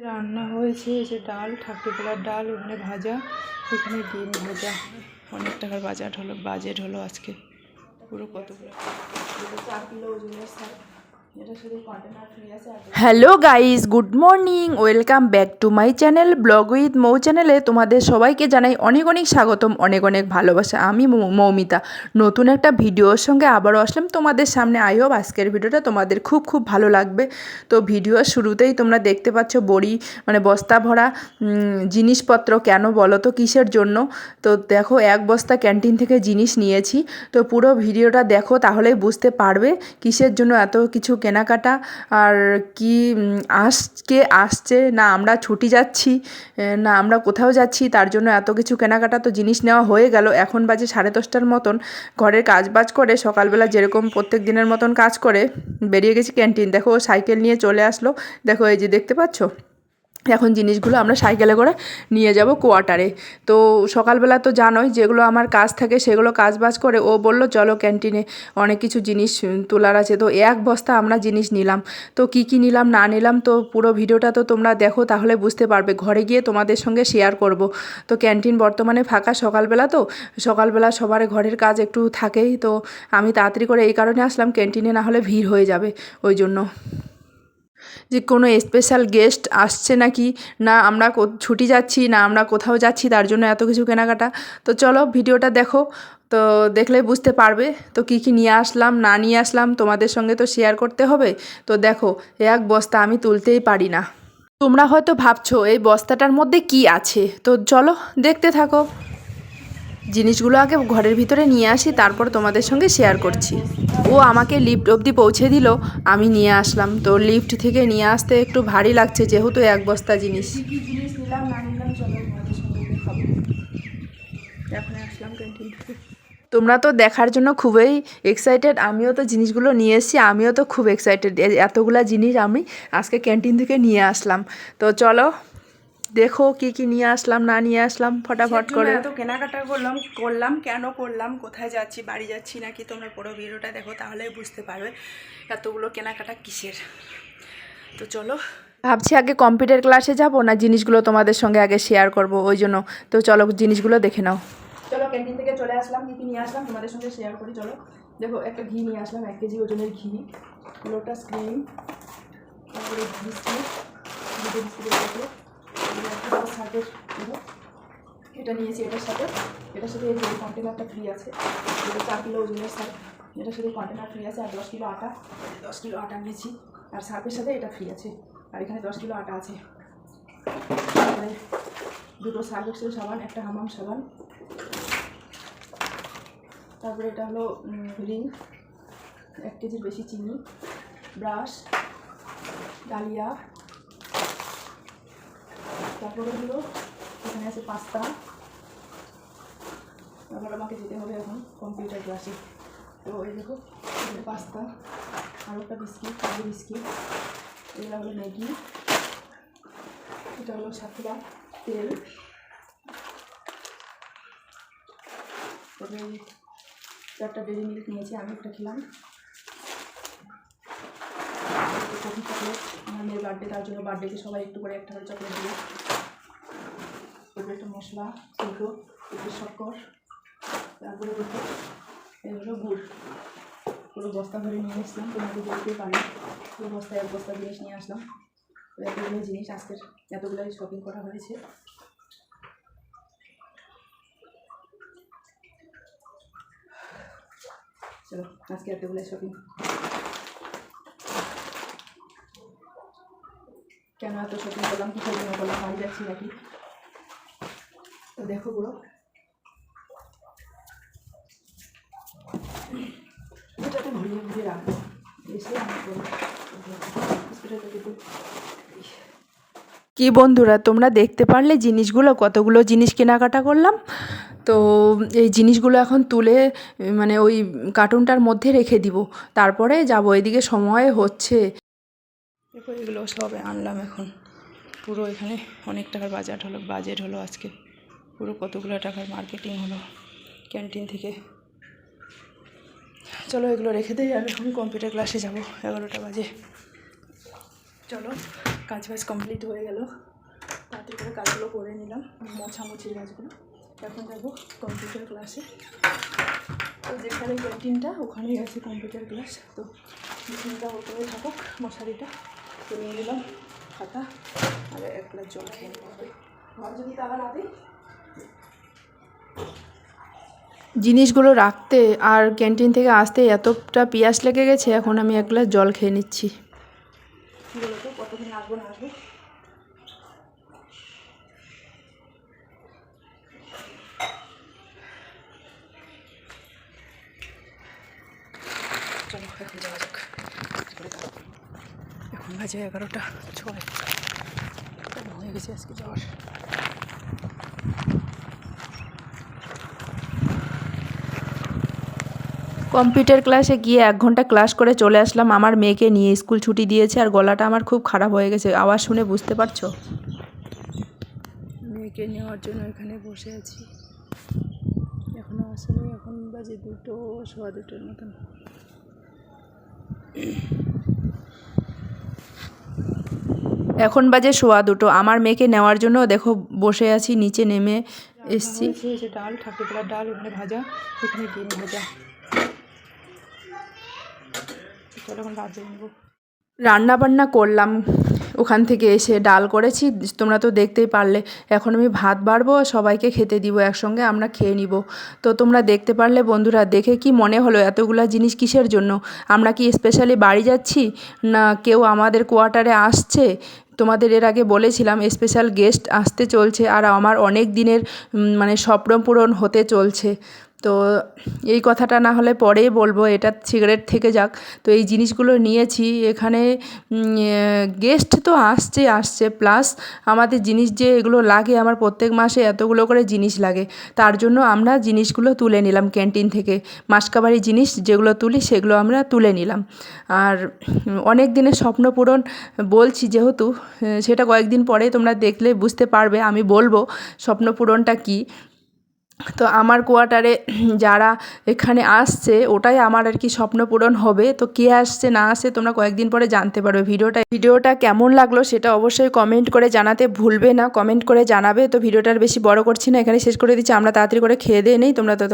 রান্না হয়েছে, এই যে ডাল ঠাকুর ঠাকুরতলার ডাল, ওখানে ভাজা, ওখানে ডিম ভাজা। অনেক টাকার বাজার হলো, বাজেট হলো আজকে। পুরো কতগুলো? কিলো ওজনের শাক। Hello guys good morning welcome back to my channel vlog with Mou চ্যানেলে তোমাদের সবাইকে জানাই অনেক অনেক স্বাগতম, অনেক অনেক ভালোবাসা। আমি মৌমিতা। নতুন একটা ভিডিওর সঙ্গে আবারও আসলাম তোমাদের সামনে। আই হোপ আজকের ভিডিওটা তোমাদের খুব খুব ভালো লাগবে। তো ভিডিওর শুরুতেই তোমরা দেখতে পাচ্ছ বড়ি মানে বস্তা ভরা জিনিসপত্র কেন বলো তো কিসের জন্য? তো দেখো এক বস্তা ক্যান্টিন থেকে জিনিস নিয়েছি। তো পুরো ভিডিওটা দেখো, তাহলেই বুঝতে পারবে কিসের জন্য এত কিছু কেনাকাটা আর কি আজকে আসছে, না আমরা ছুটি যাচ্ছি না আমরা কোথাও যাচ্ছি, তার জন্য এত কিছু কেনাকাটা তো জিনিস নেওয়া হয়ে গেল। এখন বাজে সাড়ে দশটার মতন। ঘরের কাজ বাজ করে সকালবেলা যেরকম প্রত্যেক দিনের মতন কাজ করে বেরিয়ে গেছি ক্যান্টিন। দেখো সাইকেল নিয়ে চলে আসলো। দেখো এই যে দেখতে পাচ্ছ? এখন জিনিসগুলো আমরা সাইকেলে করে নিয়ে যাব কোয়ার্টারে। তো সকালবেলা তো জানোই যেগুলো আমার কাজ থাকে সেগুলো কাজ বাজ করে ও বলল, চলো ক্যান্টিনে অনেক কিছু জিনিস তোলার আছে। তো এক বস্তা আমরা জিনিস নিলাম। তো কি কি নিলাম, না নিলাম, তো পুরো ভিডিওটা তো তোমরা দেখো, তাহলে বুঝতে পারবে। ঘরে গিয়ে তোমাদের সঙ্গে শেয়ার করব। তো ক্যান্টিন বর্তমানে ফাঁকা সকালবেলা তো, সকালবেলা সবার ঘরের কাজ একটু থাকেই। তো আমি তাড়াতাড়ি করে এই কারণে আসলাম, ক্যান্টিনে না হলে ভিড় হয়ে যাবে ওই জন্য। যে কোনো স্পেশাল গেস্ট আসছে নাকি, না আমরা ছুটি যাচ্ছি, না আমরা কোথাও যাচ্ছি, তার জন্য এত কিছু কেনাকাটা। তো চলো ভিডিওটা দেখো, তো দেখলে বুঝতে পারবে, তো কী কী নিয়ে আসলাম, না নিয়ে আসলাম, তোমাদের সঙ্গে তো শেয়ার করতে হবে। তো দেখো, এক বস্তা আমি তুলতেই পারি না। তোমরা হয়তো ভাবছ, এই বস্তাটার মধ্যে কি আছে? তো চলো দেখতে থাকো। জিনিসগুলো আগে ঘরের ভিতরে নিয়ে আসি তারপর তোমাদের সঙ্গে শেয়ার করছি। ও আমাকে লিফট অবধি পৌঁছে দিল আমি নিয়ে আসলাম। তো লিফট থেকে নিয়ে আসতে একটু ভারী লাগছে যেহেতু এক বস্তা জিনিস। তোমরা তো দেখার জন্য খুবই এক্সাইটেড আমিও তো জিনিসগুলো নিয়ে এসেছি আমিও তো খুব এক্সাইটেড এতগুলা জিনিস আমি আজকে ক্যান্টিন থেকে নিয়ে আসলাম। তো চলো দেখো কি কি নিয়ে আসলাম না নিয়ে আসলাম ফটাফট করে। এত কেনাকাটা করলাম করলাম কেন করলাম কোথায় যাচ্ছি বাড়ি যাচ্ছি নাকি তোমরা পুরো ভিডিওটা দেখো তাহলেই বুঝতে পারবে এতগুলো কেনাকাটা কিসের। তো চলো। ভাবছি আগে কম্পিউটার ক্লাসে যাব না জিনিসগুলো তোমাদের সঙ্গে আগে শেয়ার করব ওই জন্য। তো চলো জিনিসগুলো দেখে নাও। চলো ক্যান্টিন থেকে চলে আসলাম কী কী নিয়ে আসলাম তোমাদের সঙ্গে শেয়ার করি চলো। দেখো একটা ঘি নিয়ে আসলাম এক কেজি ওজনের ঘি। লোটাস ক্রিম তারপরে বিস্কিট দুটো বিস্কিটের দেখো এটা নিয়েছি, এটার সাথে। এটার সাথে এই যে কন্টেনারটা ফ্রি আছে। এটা চার কিলো ওজনের শার্ট এটার সাথে কন্টেনার ফ্রি আছে, আর দশ কিলো আটা। দশ কিলো আটা নিয়েছি। আর শার্টের সাথে এটা ফ্রি আছে। আর এখানে দশ কিলো আটা আছে। তারপরে দুটো সার্ফ এক্সেল সাবান, একটা হামাম সাবান। তারপরে এটা হলো রিং। এক কেজির বেশি চিনি। ব্রাশ। ডালিয়া। তারপরে হলো এখানে আছে পাস্তা। তারপর আমাকে যেতে হবে এখন কম্পিউটার ক্লাসে তো এই দেখো পাস্তা, আর একটা বিস্কিট, কাজু বিস্কিট। এগুলো হলো ম্যাগি, এটা হলো সাতলা তেল। তবে চারটা ডেরি মিল্ক নিয়েছি, আমি একটা খেলাম। আমার মেয়ের বার্থডে তার জন্য বার্থডেতে সবাই একটু করে একটা করে চকলেট দিল। একটা মশলা ফুলকো একটু শক্কর, তারপরে এই হলো গুড়। পুরো বস্তা ভরে নিয়ে এসলাম তোমাকে বলতে পারি পুরো বস্তায় এক বস্তা জিনিস নিয়ে আসলাম। এতগুলো জিনিস আজকের, এতগুলোই শপিং করা হয়েছে। চলো, আজকে এতগুলো শপিং কেন এত শপিং করলাম, কিসের জন্য করলাম, বাড়ি যাচ্ছি নাকি? তো দেখো পুরো। এটাতে রাখব। এসে হসপিটাল থেকে কি বন্ধুরা তোমরা দেখতে পারলে জিনিসগুলো কতগুলো জিনিস কেনাকাটা করলাম। তো এই জিনিসগুলো এখন তুলে মানে ওই কার্টুনটার মধ্যে রেখে দিব। তারপরে যাব এদিকে সময় হচ্ছে। এগুলো সব আনলাম এখন। পুরো এখানে অনেক টাকার বাজার হলো বাজেট হলো আজকে। পুরো কতগুলো টাকার মার্কেটিং হলো ক্যান্টিন থেকে। চলো এগুলো রেখে দিই, আমি এখন কম্পিউটার ক্লাসে যাব, এগারোটা বাজে। চলো কাজ বাজ কমপ্লিট হয়ে গেল। তাড়াতাড়ি করে কাজগুলো করে নিলাম, মোছামুছির কাজগুলো। এখন যাব কম্পিউটার ক্লাসে তো যেখানে ক্যান্টিনটা ওখানেই আছে কম্পিউটার ক্লাস তো মেশিনটা ওপরে থাকুক, মশারিটা। তো নিয়ে নিলাম, খাতা, আর এক গ্লাস জল খেয়ে নিতে হবে ঘর যদি তারা না দিই জিনিসগুলো রাখতে আর ক্যান্টিন থেকে আসতে এতটা পিয়াস লেগে গেছে, এখন আমি এক গ্লাস জল খেয়ে নিচ্ছি। এখন বাজে এগারোটা, ছয়। হয়ে গেছে আজকে যাওয়ার কম্পিউটার ক্লাসে গিয়ে এক ঘণ্টা ক্লাস করে চলে আসলাম। আমার মেয়েকে নিয়ে স্কুল ছুটি দিয়েছে আর গলাটা আমার খুব খারাপ হয়ে গেছে। আওয়াজ শুনে বুঝতে পারছ? মেয়েকে নেওয়ার জন্য এখানে বসে আছি। এখনও আসলে এখন বাজে দুটো সোয়া দুটোর মতন। এখন বাজে সোয়া দুটো। আমার মেয়েকে নেওয়ার জন্য দেখো বসে আছি নিচে নেমে এসছি। ডাল ঠাকুরতলার ডাল ওখানে ভাজা এখানে ডিম ভাজা। চলো এখন নেব। রান্না বান্না করলাম, ওখান থেকে এসে ডাল করেছি, তোমরা তো দেখতেই পারলে। এখন আমি ভাত বাড়বো, সবাইকে খেতে দিব, একসঙ্গে আমরা খেয়ে নিব। তো তোমরা দেখতে পারলে বন্ধুরা, দেখে কি মনে হলো এতগুলা জিনিস কিসের জন্য? আমরা কি স্পেশালি বাড়ি যাচ্ছি, না কেউ আমাদের কোয়ার্টারে আসছে? তোমাদের এর আগে বলেছিলাম স্পেশাল গেস্ট আসতে চলছে, আর আমার অনেক দিনের মানে স্বপ্ন পূরণ হতে চলছে। তো এই কথাটা না হলে পরেই বলব, এটা সিগারেট থেকে যাক। তো এই জিনিসগুলো নিয়েছি, এখানে গেস্ট তো আসছে আসছে। প্লাস আমাদের জিনিস যে এগুলো লাগে, আমার প্রত্যেক মাসে এতগুলো করে জিনিস লাগে। তার জন্য আমরা জিনিসগুলো তুলে নিলাম ক্যান্টিন থেকে। মাসকাবারি জিনিস যেগুলো তুলি, সেগুলো আমরা তুলে নিলাম। আর অনেক দিনের স্বপ্ন পূরণ বলছি যেহেতু সেটা কয়েকদিন পরে তোমরা দেখলে বুঝতে পারবে, আমি বলব স্বপ্ন পূরণটা কী। তো আমার কোয়ার্টারে যারা এখানে আসছে, ওটাই আমার আর কি স্বপ্ন পূরণ হবে। তো কে আসছে, না আসছে, তোমরা কয়েকদিন পরে জানতে পারবে। ভিডিওটা ভিডিওটা কেমন লাগল সেটা অবশ্যই কমেন্ট করে জানাতে ভুলবে না। কমেন্ট করে জানাবে। তো ভিডিওটার বেশি বড় করছি না। এখানে শেষ করে দিচ্ছি। আমরা তাড়াতাড়ি করে খেয়ে দিয়ে নেই। তোমরা তত